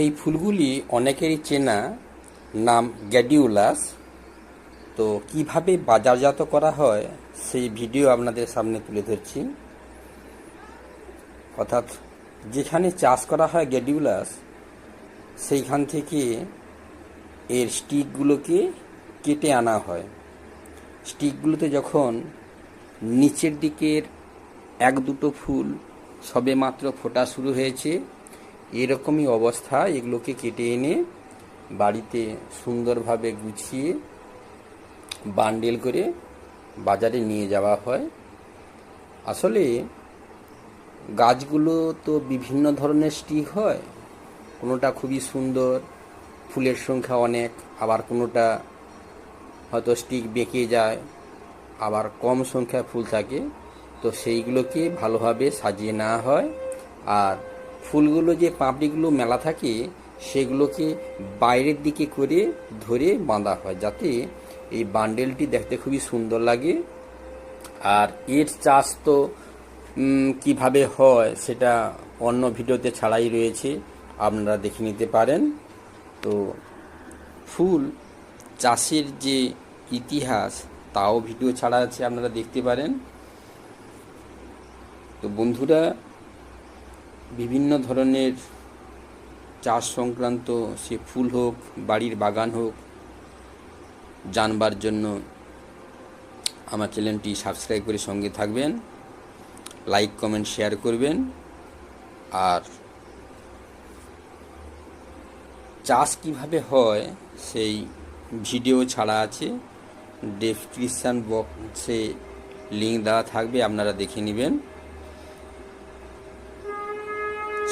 এই ফুলগুলি অনেকেরই চেনা, নাম গ্যাডিউলাস। তো কীভাবে বাজারজাত করা হয়, সেই ভিডিও আপনাদের সামনে তুলে ধরছি। অর্থাৎ যেখানে চাষ করা হয় গ্যাডিউলাস, সেইখান থেকে এর স্টিকগুলোকে কেটে আনা হয়। স্টিকগুলোতে যখন নিচের দিকের এক দুটো ফুল সবে মাত্র ফোটা শুরু হয়েছে এরকমই অবস্থা। এগুলোকে কেটে এনে বাড়িতে সুন্দরভাবে গুছিয়ে বান্ডেল করে বাজারে নিয়ে যাওয়া হয়। আসলে গাছগুলো তো বিভিন্ন ধরনের স্টিক হয়। কোনোটা খুবই সুন্দর, ফুলের সংখ্যা অনেক, আবার কোনোটা হয়তো স্টিক বেঁকে যায়, আবার কম সংখ্যায় ফুল থাকে। তো সেইগুলোকে ভালোভাবে সাজিয়ে নেওয়া হয়। আর ফুলগুলো যে পাপড়িগুলো মেলা থাকে, সেগুলোকে বাইরের দিকে করে ধরে বাঁধা হয় যাতে এই বান্ডেলটি দেখতে খুবই সুন্দর লাগে। আর এর চাষ তো কীভাবে হয় সেটা অন্য ভিডিওতে ছাড়াই রয়েছে, আপনারা দেখে নিতে পারেন। তো ফুল চাষের যে ইতিহাস, তাও ভিডিও ছাড়া আছে, আপনারা দেখতে পারেন। তো বন্ধুরা বিভিন্ন ধরনের চাষ সংক্রান্ত, সে ফুল হোক, বাড়ির বাগান হোক, জানবার জন্য আমার চ্যানেলটি সাবস্ক্রাইব করে সঙ্গে থাকবেন লাইক কমেন্ট শেয়ার করবেন, আর চাষ কীভাবে হয় সেই ভিডিও ছাড়া আছে ডেসক্রিপশান বক্সে লিঙ্ক দেওয়া থাকবে, আপনারা দেখে নেবেন।